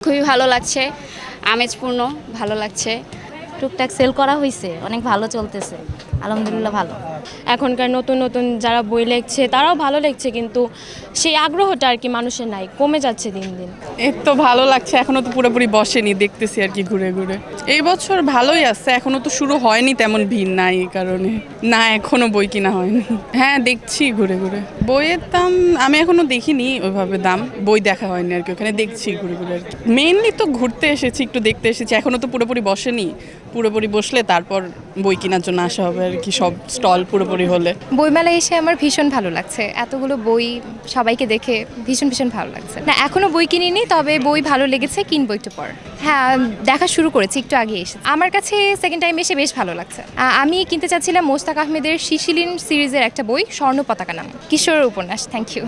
খুবই ভালো লাগছে। আমেজপূর্ণ, ভালো লাগছে। টুকটাক সেল করা হয়েছে অনেক ভালো চলতেছে। আলহামদুলিল্লাহ ভালো। এখনকার নতুন নতুন যারা বই লিখছে, তারাও ভালো লিখছে, কিন্তু সেই আগ্রহটা আর কি মানুষের নাই, কমে যাচ্ছে দিন দিন। এর তো ভালো লাগছে, এখনও তো পুরোপুরি বসেনি, দেখতেছি আর কি ঘুরে ঘুরে। এই বছর ভালোই আছে, এখনও তো শুরু হয়নি তেমন ভিড় নাই এই কারণে। না, এখনও বই কিনা হয়নি। হ্যাঁ দেখছি ঘুরে ঘুরে। বইয়ের দাম, আমি এখনও দেখিনি ওইভাবে দাম, বই দেখা হয়নি আর কি, ওখানে দেখছি ঘুরে ঘুরে আর কি। মেইনলি তো ঘুরতে এসেছি, একটু দেখতে এসেছি, এখনও তো পুরোপুরি বসেনি। পুরোপুরি বসলে তারপর বই কেনার জন্য আসা হবে আর কি, সব স্টল পুরোপুরি হলে। বইমেলায় এসে আমার ভীষণ ভালো লাগছে। এতগুলো বই সবাইকে দেখে ভীষণ ভীষণ ভালো লাগছে। না এখনও বই কিনিনি তবে বই ভালো লেগেছে কিনবো একটু পর। হ্যাঁ দেখা শুরু করেছি একটু আগে এসে আমার কাছে সেকেন্ড টাইম এসে বেশ ভালো লাগছে। আমি কিনতে চাচ্ছিলাম মোস্তাক আহমেদের শিশিলিন সিরিজের একটা বই স্বর্ণ পতাকা নাম। কিশোর উপন্যাস থ্যাংক ইউ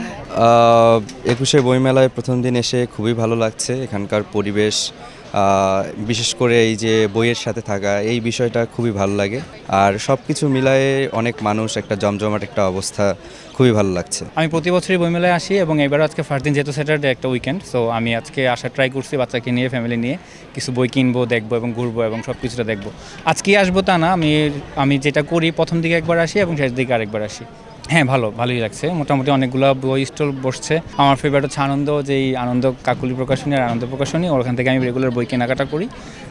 একুশে বইমেলায় প্রথম দিন এসে খুবই ভালো লাগছে। এখানকার পরিবেশ বিশেষ করে এই যে বইয়ের সাথে থাকা, এই বিষয়টা খুবই ভালো লাগে। আর সব কিছু মিলায়ে অনেক মানুষ একটা জমজমাট একটা অবস্থা খুবই ভালো লাগছে। আমি প্রতি বছরই বইমেলায় আসি এবং এবার আজকে ফার্স্ট দিন, যেহেতু স্যাটারডে একটা উইকেন্ড সো আমি আজকে আসার ট্রাই করছি বাচ্চাকে নিয়ে ফ্যামিলি নিয়ে কিছু বই কিনবো, দেখব এবং ঘুরবো এবং সব কিছুটা দেখব। আজকেই আসব তা না, আমি আমি যেটা করি, প্রথম দিকে একবার আসি এবং শেষ দিকে আরেকবার আসি। হ্যাঁ ভালো, ভালোই লাগছে। মোটামুটি অনেকগুলো বই স্টল বসছে। আমার ফেভারিট হচ্ছে আনন্দ যেই আনন্দ কাকুলি প্রকাশনী আর আনন্দ প্রকাশনী, ওখান থেকে আমি রেগুলার বই কেনাকাটা করি।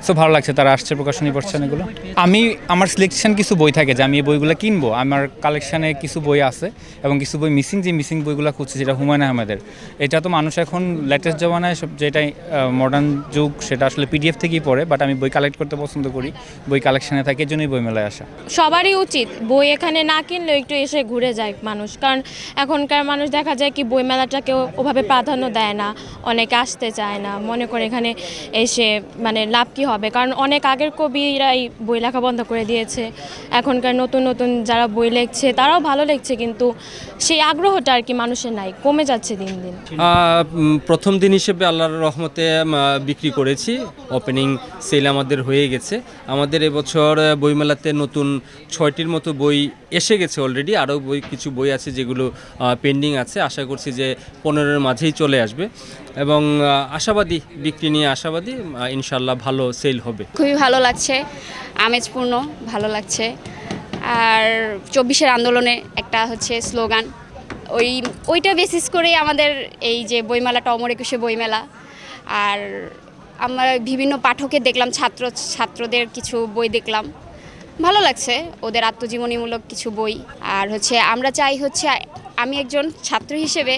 সো ভালো লাগছে, তারা আসছে, প্রকাশনী পড়ছেন এগুলো আমি, আমার সিলেকশন কিছু বই থাকে, যে আমি এই বইগুলো কিনবো। আমার কালেকশানে কিছু বই আছে, এবং কিছু বই মিসিং যে মিসিং বইগুলো খুঁজছে, যেটা হুমায়ুন আহমেদের। এটা তো মানুষ এখন লেটেস্ট জমানায় সব, যেটাই মডার্ন যুগ, সেটা আসলে পিডিএফ থেকেই পড়ে বাট আমি বই কালেক্ট করতে পছন্দ করি। বই কালেকশানে থাকে, এই জন্যই বই মেলায় আসা। সবারই উচিত, বই এখানে না কিনলেও একটু এসে ঘুরে যায় মানুষ। কারণ এখনকার মানুষ দেখা যায় কি বই মেলাটাকেও ওভাবে প্রাধান্য দেয় না, অনেকে আসতে চায় না। মনে করে এখানে এসে মানে লাভ কি হবে? কারণ অনেক আগের কবিরাই বই লেখা বন্ধ করে দিয়েছে। এখনকার নতুন নতুন যারা বই লিখছে, তারাও ভালো লেখছে, কিন্তু সেই আগ্রহটা আর কি মানুষের নাই। কমে যাচ্ছে দিন দিন। প্রথম দিন হিসেবে আল্লাহর রহমতে বিক্রি করেছি। ওপেনিং সেল আমাদের হয়ে গেছে। আমাদের এবছর বইমেলাতে নতুন ছয়টির মতো বই এসে গেছে অলরেডি আরও বই কিছু বই আছে যেগুলো পেন্ডিং আছে। আশা করছি যে পনেরোর মাঝেই চলে আসবে। এবং আশাবাদী, বিক্রি নিয়ে আশাবাদী ইনশাল্লাহ ভালো সেল হবে। খুবই ভালো লাগছে। আমেজপূর্ণ ভালো লাগছে। আর চব্বিশের আন্দোলনে একটা হচ্ছে স্লোগান ওই, ওইটা বেসিস করেই আমাদের এই যে বইমেলাটা অমর একুশে বইমেলা। আর আমরা বিভিন্ন পাঠকের দেখলাম, ছাত্র, ছাত্রদের কিছু বই দেখলাম। ভালো লাগছে। ওদের আত্মজীবনীমূলক কিছু বই। আর হচ্ছে আমরা চাই হচ্ছে, আমি একজন ছাত্র হিসেবে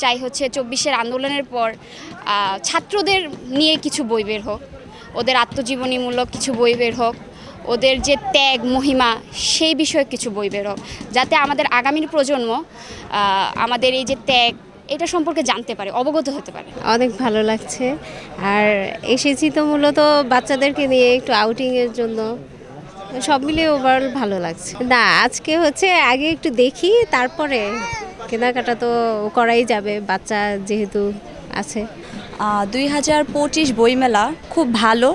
চাই হচ্ছে চব্বিশের আন্দোলনের পর ছাত্রদের নিয়ে কিছু বই বের হোক। ওদের আত্মজীবনীমূলক কিছু বই বের হোক। ওদের যে ত্যাগ, মহিমা, সেই বিষয়ে কিছু বই বের হোক। যাতে আমাদের আগামীর প্রজন্ম আমাদের এই যে ত্যাগ, এটা সম্পর্কে জানতে পারে, অবগত হতে পারে। অনেক ভালো লাগছে। আর এসেছি তো মূলত বাচ্চাদেরকে নিয়ে একটু আউটিংয়ের জন্য। সব মিলিয়ে ওভারঅল ভালো লাগছে। না, আজকে হচ্ছে আগে একটু দেখি, তারপরে কেনাকাটা তো করাই যাবে, বাচ্চা যেহেতু আছে। দুই হাজার পঁচিশ বইমেলা খুব ভালো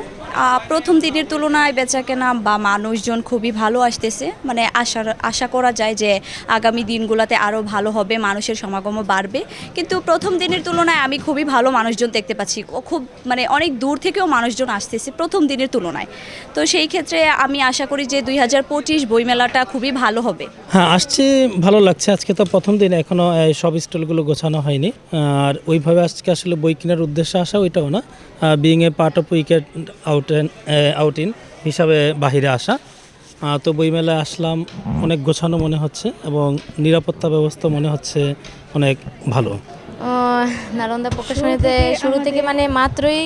প্রথম দিনের তুলনায় বেচাকেনা বা মানুষজন খুবই ভালো আসতেছে। মানে আশা আশা করা যায় যে আগামী দিনগুলোতে আরও ভালো হবে, মানুষের সমাগমও বাড়বে। কিন্তু প্রথম দিনের তুলনায় আমি খুবই ভালো মানুষজন দেখতে পাচ্ছি। ও খুব মানে অনেক দূর থেকেও মানুষজন আসতেছে প্রথম দিনের তুলনায়। তো সেই ক্ষেত্রে আমি আশা করি যে দুই হাজার পঁচিশ বইমেলাটা খুবই ভালো হবে। হ্যাঁ আসছে, ভালো লাগছে। আজকে তো প্রথম দিন, এখনও এই সব স্টলগুলো গোছানো হয়নি। আর ওইভাবে আজকে আসলে বই কেনার উদ্দেশ্যে আসা ওইটাও না। Being a part of wicket out out in হিসাবে বাহিরে আসা। তো বইমেলায় আসলাম, অনেক গোছানো মনে হচ্ছে এবং নিরাপত্তা ব্যবস্থা মনে হচ্ছে অনেক ভালো। নালন্দা প্রকাশনীতে শুরু থেকে মানে মাত্রই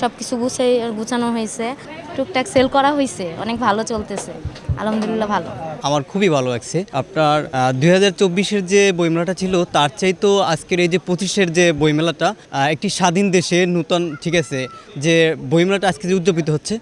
সব কিছু গুছাই গুছানো হয়েছে। টুকটাক সেল করা হয়েছে অনেক ভালো চলতেছে। আলহামদুলিল্লাহ ভালো। আমার খুবই ভালো লাগছে। আপনার দুই হাজার চব্বিশের যে বইমেলাটা ছিল তার চাই তো আজকের এই যে পঁচিশের যে বইমেলাটা একটি স্বাধীন দেশে নূতন ঠিক আছে যে বইমেলাটা আজকে যে উদযাপিত হচ্ছে